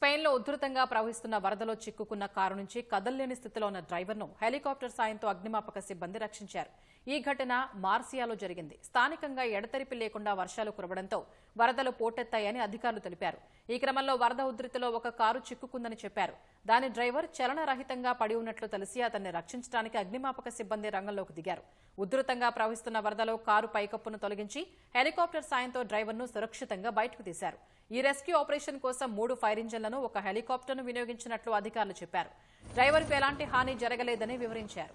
స్పెయిన్లో ఉధృతంగా ప్రవహిస్తున్న వరదలో చిక్కుకున్న కారు నుంచి కదల్లేని స్థితిలో ఉన్న డ్రైవర్ను హెలికాప్టర్ సాయంతో అగ్నిమాపక సిబ్బంది రక్షించారు. ఈ ఘటన మార్సియాలో జరిగింది. స్థానికంగా ఎడతెరిపి లేకుండా వర్షాలు కురవడంతో వరదలు పోటెత్తాయని అధికారులు తెలిపారు. ఈ క్రమంలో వరద ఉధృతిలో ఒక కారు చిక్కుకుందని చెప్పారు. దాని డ్రైవర్ చలనరహితంగా పడి ఉన్నట్లు తెలిసి అతన్ని రక్షించడానికి అగ్నిమాపక సిబ్బంది రంగంలోకి దిగారు. ఉధృతంగా ప్రవహిస్తున్న వరదలో కారు పైకప్పును తొలగించి హెలికాప్టర్ సాయంతో డ్రైవర్ను సురక్షితంగా బయటకు తీశారు. ఈ రెస్క్యూ ఆపరేషన్ కోసం మూడు ఫైర్ ఇంజన్లను ఒక హెలికాప్టర్ను వినియోగించినట్లు అధికారులు చెప్పారు. డ్రైవర్కు ఎలాంటి హాని జరగలేదని వివరించారు.